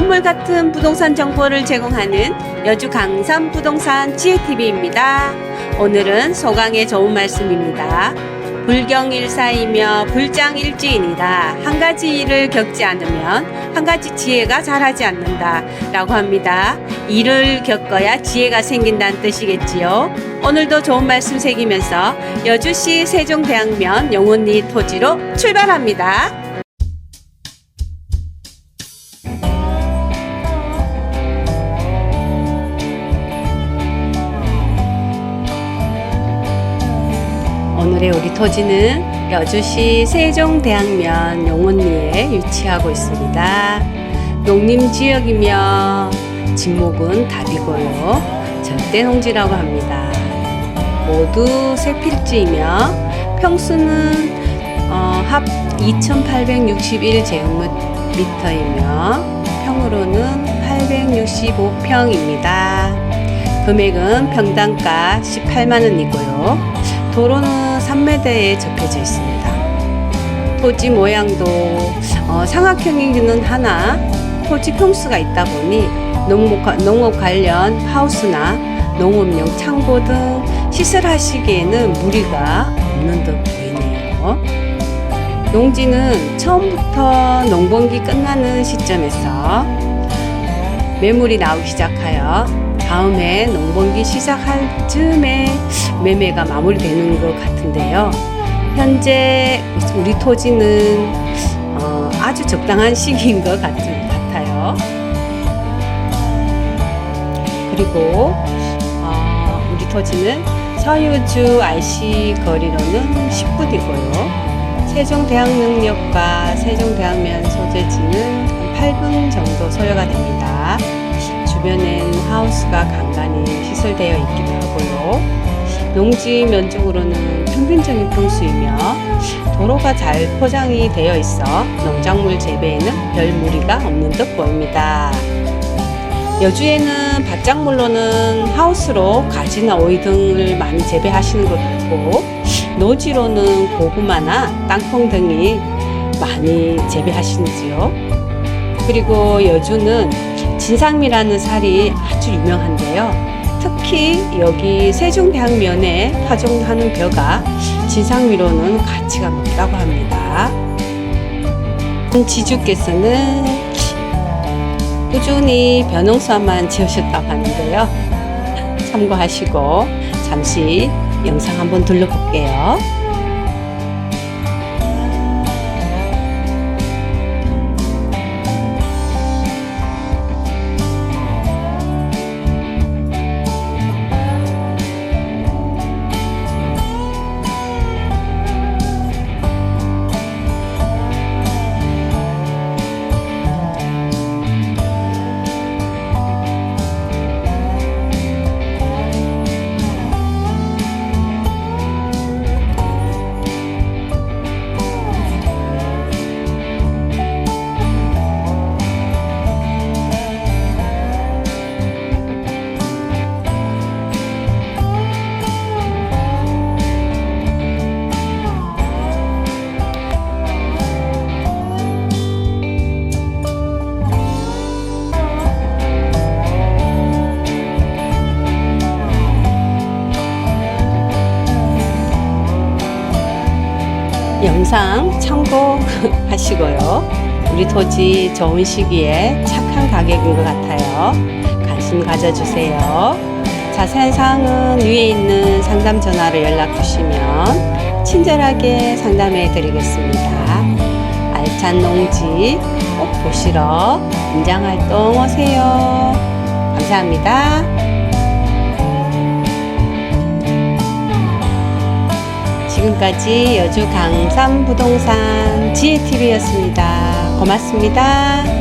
선물 같은 부동산 정보를 제공하는 여주 강산 부동산 지혜TV입니다. 오늘은 소강의 좋은 말씀입니다. 불경일사이며 불장일지이니라 한 가지 일을 겪지 않으면 한 가지 지혜가 자라지 않는다 라고 합니다. 일을 겪어야 지혜가 생긴다는 뜻이겠지요. 오늘도 좋은 말씀 새기면서 여주시 세종대학면 영혼리 토지로 출발합니다. 오늘의 우리 토지는 여주시 세종대학면 용원리에 위치하고 있습니다. 농림지역이며 진목은 답이고요. 절대농지라고 합니다. 모두 세 필지이며 평수는 어, 합 2,861제곱미터이며 평으로는 865평입니다. 금액은 평당가 18만 원이고요. 도로는 3매대에 접혀져 있습니다. 토지 모양도 어, 삼각형이기는 하나 토지 평수가 있다 보니 농목, 농업 관련 하우스나 농업용 창고 등 시설하시기에는 무리가 없는 듯 보이네요. 농지는 처음부터 농번기 끝나는 시점에서 매물이 나오기 시작하여 다음에 농번기 시작할 즈음에 매매가 마무리되는 것 같은데요. 현재 우리 토지는 어, 아주 적당한 시기인 것 같, 같아요. 그리고 어, 우리 토지는 서유주 RC 거리로는 10분이고요. 세종대학능력과 세종대학면 소재지는 한 8분 정도 소요가 됩니다. 주변엔 하우스가 간간히 시설되어 있기도 하고요. 농지 면적으로는 평균적인 평수이며 도로가 잘 포장이 되어 있어 농작물 재배에는 별 무리가 없는 듯 보입니다. 여주에는 밭작물로는 하우스로 가지나 오이 등을 많이 재배하시는 것 같고 노지로는 고구마나 땅콩 등이 많이 재배하시지요. 그리고 여주는 진상미라는 살이 아주 유명한데요. 특히 여기 세종대학면에 파종하는 벼가 진상미로는 가치가 높다고 합니다. 지주께서는 꾸준히 벼농사만 지으셨다고 하는데요. 참고하시고 잠시 영상 한번 둘러볼게요. 영상 참고하시고요. 우리 토지 좋은 시기에 착한 가격인 것 같아요. 관심 가져주세요. 자세한 사항은 위에 있는 상담 전화로 연락 주시면 친절하게 상담해 드리겠습니다. 알찬 농지 꼭 보시러 임장 활동 오세요. 감사합니다. 지금까지 여주 강삼 부동산 지혜TV였습니다. 고맙습니다.